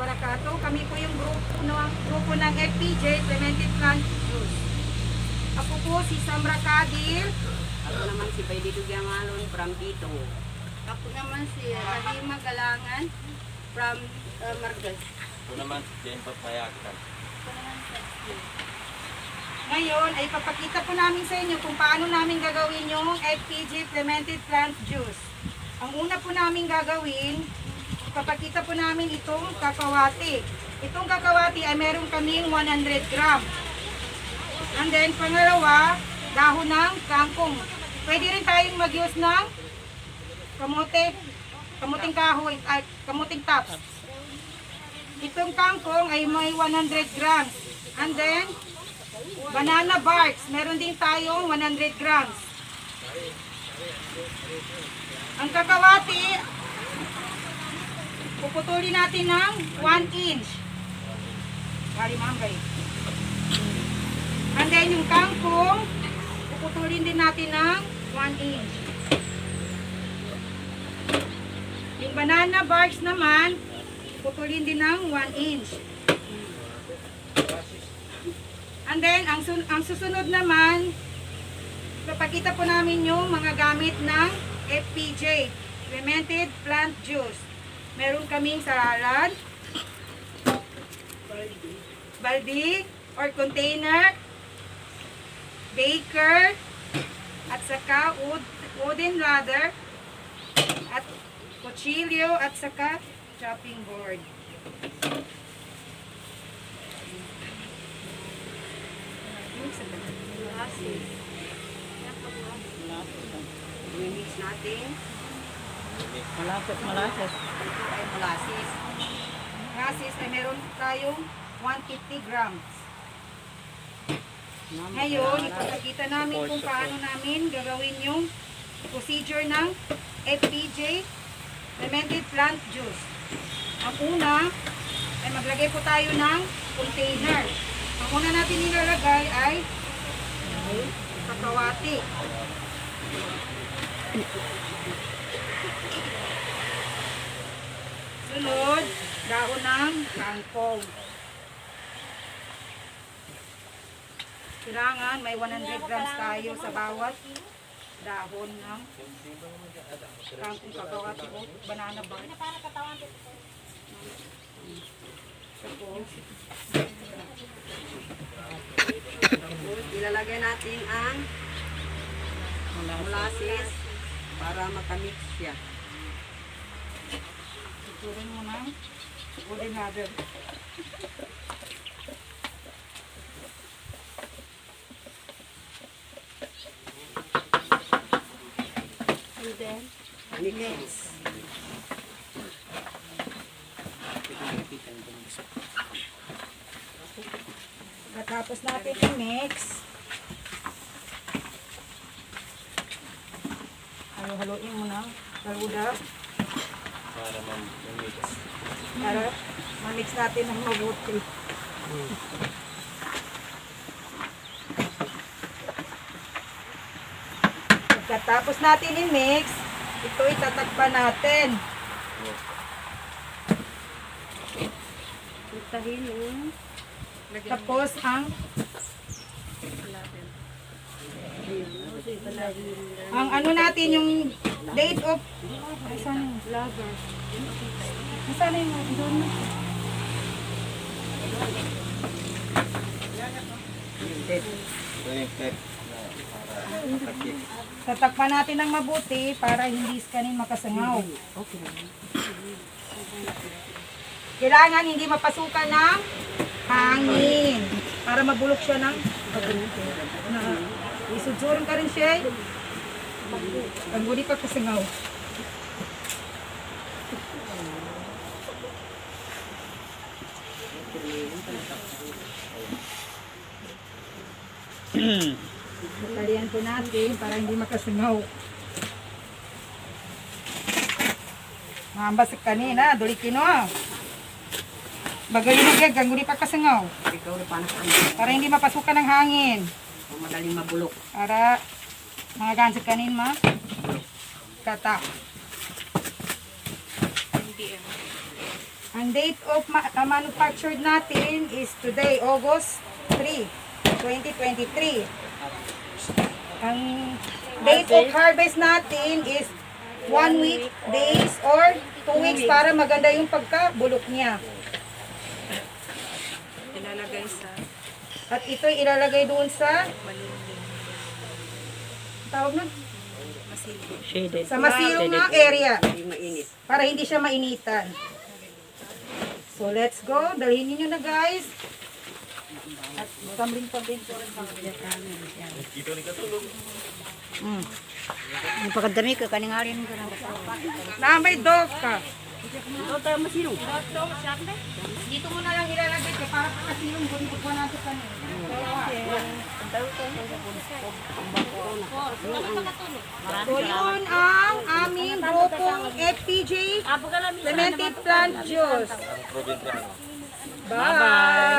Barakato. Kami po yung grupo, no, grupo ng FPJ, Clemented Plant Juice. Ako po si Samra Kadil. Ako naman si Baby Dugiangalon from Bito. Ako naman si Rahima Galangan from uh, Margas. Ito naman, Jane Papayakan. Ngayon ay papakita po namin sa inyo kung paano namin gagawin yung FPJ Clemented Plant Juice. Ang una po namin gagawin, papakita po namin itong kakawati. Itong kakawati ay meron kaming 100 gram. And then pangalawa, dahon ng kangkong. Pwede rin tayong mag-use ng kamote, kamuting kahoy, ay, kamuting tops. Itong kangkong ay may 100 grams. And then, banana barks, meron din tayong 100 grams. Ang kakawati, puputulin natin ng 1 inch. Bali mambay. And then yung kangkong, puputulin din natin ng 1 inch. Yung banana barks naman, putulin din ng 1 inch. And then, ang, sun- ang susunod naman, papakita po namin yung mga gamit ng FPJ, Fermented Plant Juice. Meron kaming salad, baldi or container, baker, at saka wood, wooden ladder, at kutsilyo, at saka chopping board. I-mix natin. Malapit, malapit. Ito ay molasses. Gases ay meron tayong 150 grams. Ngayon, ipapakita namin kung paano namin gagawin yung procedure ng FPJ Fermented Plant Juice. Ang una, ay maglagay po tayo ng container. Ang una natin nilalagay ay kakawati. Sunod, dahon ng kangkong. Kailangan may 100 grams tayo sa bawat dahon ng kangkong kakawati o banana bar. Tapos, ilalagay natin ang molasses para makamix siya. tuturin mo ng wooden ladder. And then, Mix. Pagkatapos natin i-mix, halo-haloin mo na, taluda, Para mag-mix. para ma-mix natin ng mabuti. Pagkatapos natin i-mix, ito itatakpan natin. itahin yung Tapos ang ang ano natin yung date of ay saan yun? lover. Saan? Doon yung makakik. Tatakpan natin ng mabuti para hindi kanin makasangaw. Okay. Kailangan hindi mapasukan ng hangin para mabulok siya ng na isudsurin ka rin siya. Ang guli pa kasangaw. Talian po natin para hindi makasangaw. Mambas kanina, dulikin o. Bagay yung nagyag, ganguli pa kasangaw. Ikaw na panas ang Para hindi mapasukan ng hangin. madaling mabulok. Para mga gansag kanin ma kata. Ang date of ma- uh, manufactured natin is today, August 3, 2023. Ang date of harvest natin is one week, days, or two weeks para maganda yung pagkabulok niya. Ilalagay sa At ito ilalagay doon sa tawag nun? Shaded. Sa masilong na area Hindi mainit. para hindi siya mainitan. So let's go. Dalhin niyo na guys. At tumbling pa din. Mm. Ang pagkadami ka kaningarin ko na. Namay dog ka. Ito tayo masilong. Dito mo na lang ilalagay ko para pakasilong bundok mo natin kanina. Yun ang aming grupong FPJ Lamented Plant Juice. Bye!